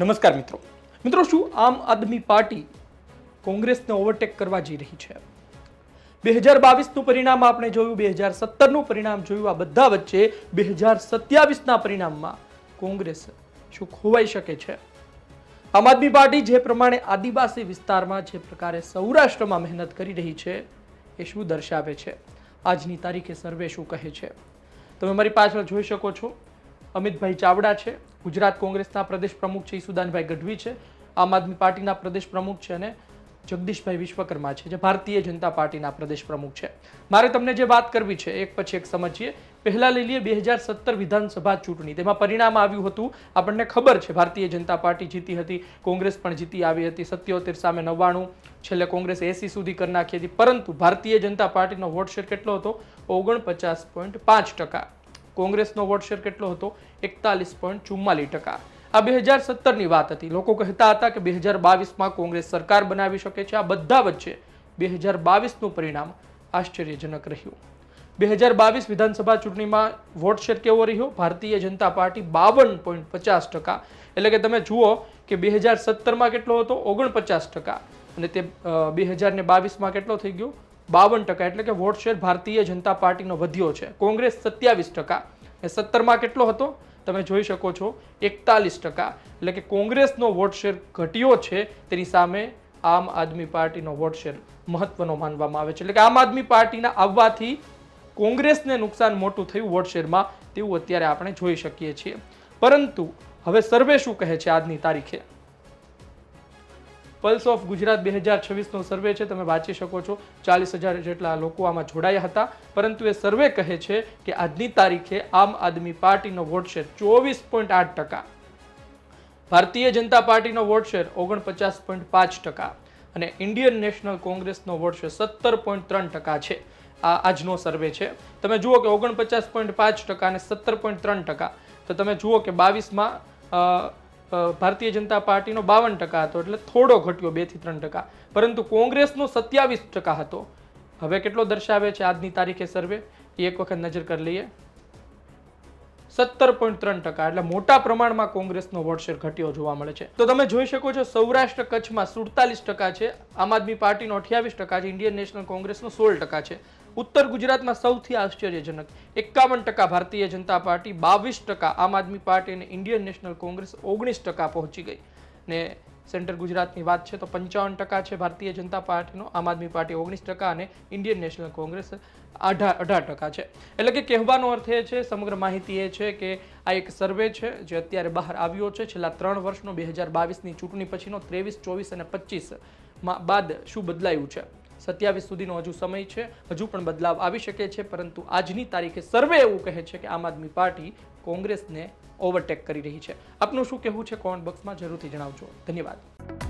નમસ્કાર મિત્રો. મિત્રો શું આમ આદમી પાર્ટી કોંગ્રેસને ઓવરટેક કરવા જઈ રહી છે? બે હજાર બાવીસનું પરિણામ આપણે જોયું બે હજાર સત્તરનું પરિણામ જોયું, આ બધા વચ્ચે બે હજાર સત્યાવીસના પરિણામમાં કોંગ્રેસ શું ખોવાઈ શકે છે? આમ આદમી પાર્ટી જે પ્રમાણે આદિવાસી વિસ્તારમાં જે પ્રકારે સૌરાષ્ટ્રમાં મહેનત કરી રહી છે, એ શું દર્શાવે છે? આજની તારીખે સર્વે શું કહે છે? તમે મારી પાછળ જોઈ શકો છો. અમિતભાઈ ચાવડા છે. ગુજરાત કોંગ્રેસના પ્રદેશ પ્રમુખ છે ઈસુદાનભાઈ ગઢવી છે, આમ આદમી પાર્ટીના પ્રદેશ પ્રમુખ છે અને જગદીશભાઈ વિશ્વકર્મા છે, જે ભારતીય જનતા પાર્ટીના પ્રદેશ પ્રમુખ છે. મારે તમને જે વાત કરવી છે, એક પછી એક સમજીએ. પહેલાં લઈ લઈએ બે હજાર સત્તર વિધાનસભા ચૂંટણી. તેમાં પરિણામ આવ્યું હતું, આપણને ખબર છે, ભારતીય જનતા પાર્ટી જીતી હતી, કોંગ્રેસ પણ જીતી આવી હતી, સત્યોતેર સામે નવ્વાણું, છેલ્લે કોંગ્રેસ એસી સુધી કરી નાખી હતી, પરંતુ ભારતીય જનતા પાર્ટીનો વોટ શેર કેટલો હતો? ઓગણપચાસ પોઈન્ટ પાંચ ટકા. કોંગ્રેસનો વોટ શેર કેટલો હતો? એકતાલીસ પોઈન્ટ ચુમ્માલીસ ટકા. આ બે હજાર સત્તરની વાત હતી. લોકો કહેતા હતા કે બે હજાર બાવીસમાં કોંગ્રેસ સરકાર બનાવી શકે છે. આ બધા વચ્ચે બે હજાર બાવીસનું પરિણામ આશ્ચર્યજનક રહ્યું. બે હજાર બાવીસ વિધાનસભા ચૂંટણીમાં વોટ શેર કેવો રહ્યો? ભારતીય જનતા પાર્ટી બાવન પોઈન્ટ પચાસ ટકા. એટલે કે તમે જુઓ કે બે હજાર સત્તરમાં કેટલો હતો? ઓગણપચાસ ટકા. અને તે બે હજાર ને બાવીસમાં કેટલો થઈ ગયો? બાવન ટકા, એટલે કે વોટ શેર ભારતીય જનતા પાર્ટીનો વધ્યો છે. કોંગ્રેસ સત્યાવીસ ટકા એ સત્તરમાં કેટલો હતો? તમે જોઈ શકો છો, એકતાલીસ ટકા. એટલે કે કોંગ્રેસનો વોટ શેર ઘટ્યો છે, તેની સામે આમ આદમી પાર્ટીનો વોટ શેર મહત્વનો માનવામાં આવે છે. એટલે કે આમ આદમી પાર્ટીના આવવાથી કોંગ્રેસને નુકસાન મોટું થયું વોટ શેરમાં, તેવું અત્યારે આપણે જોઈ શકીએ છીએ. પરંતુ હવે સર્વે શું કહે છે આજની તારીખે? પલ્સ ઓફ ગુજરાત બે હજાર છવ્વીસનો સર્વે છે, તમે વાંચી શકો છો. ચાલીસ હજાર જેટલા લોકો આમાં જોડાયા હતા. પરંતુ એ સર્વે કહે છે કે આજની તારીખે આમ આદમી પાર્ટીનો વોટ શેર ચોવીસ પોઈન્ટ આઠ ટકા. ભારતીય જનતા પાર્ટીનો વોટ શેર ઓગણપચાસ પોઈન્ટ પાંચ ટકા. અને ઇન્ડિયન નેશનલ કોંગ્રેસનો વોટ શેર સત્તર પોઈન્ટ ત્રણ ટકા છે. આ આજનો સર્વે છે. તમે જુઓ કે ઓગણપચાસ પોઈન્ટ પાંચ ટકા અને સત્તર પોઈન્ટ ત્રણ ટકા. તો તમે જુઓ કે બાવીસમાં ભારતીય જનતા પાર્ટીનો બાવન ટકા હતો એટલે થોડો ઘટ્યો, બેથી ત્રણ ટકા. પરંતુ કોંગ્રેસનો સત્યાવીસ ટકા હતો. હવે કેટલો દર્શાવે છે આજની તારીખે સર્વે? એ એક વખત નજર કરી લઈએ. સત્તર પોઈન્ટ ત્રણ ટકા, એટલે મોટા પ્રમાણમાં કોંગ્રેસનો વોટ શેર ઘટ્યો જોવા મળે છે. તો તમે જોઈ શકો છો સૌરાષ્ટ્ર કચ્છમાં સુડતાલીસ ટકા છે, આમ આદમી પાર્ટીનો અઠ્યાવીસ ટકા છે, ઇન્ડિયન નેશનલ કોંગ્રેસનો સોળ ટકા છે. ઉત્તર ગુજરાતમાં સૌથી આશ્ચર્યજનક એકાવન ટકા ભારતીય જનતા પાર્ટી, બાવીસ ટકા આમ આદમી પાર્ટી અને ઇન્ડિયન નેશનલ કોંગ્રેસ ઓગણીસ ટકા પહોંચી ગઈ. ને સેન્ટર ગુજરાતની વાત છે તો પંચાવન ટકા છે ભારતીય જનતા પાર્ટીનો, આમ આદમી પાર્ટી ઓગણીસ ટકા અને ઇન્ડિયન નેશનલ કોંગ્રેસ અઢાર અઢાર ટકા છે. એટલે કે કહેવાનો અર્થ એ છે, સમગ્ર માહિતી એ છે કે આ એક સર્વે છે જે અત્યારે બહાર આવ્યો છે. છેલ્લા ત્રણ વર્ષનો બે હજાર બાવીસની ચૂંટણી પછીનો ત્રેવીસ, ચોવીસ અને પચીસમાં બાદ શું બદલાયું છે? સત્યાવીસ સુધીનો હજુ સમય છે. હજુ પણ બદલાવ આવી શકે છે, પરંતુ આજની તારીખે સર્વે એવું કહે છે કે આમ આદમી પાર્ટી કોંગ્રેસને ઓવરટેક કરી રહી છે. આપનું શું કહેવું છે કોમેન્ટ બોક્સમાં જરૂરથી જણાવજો. ધન્યવાદ.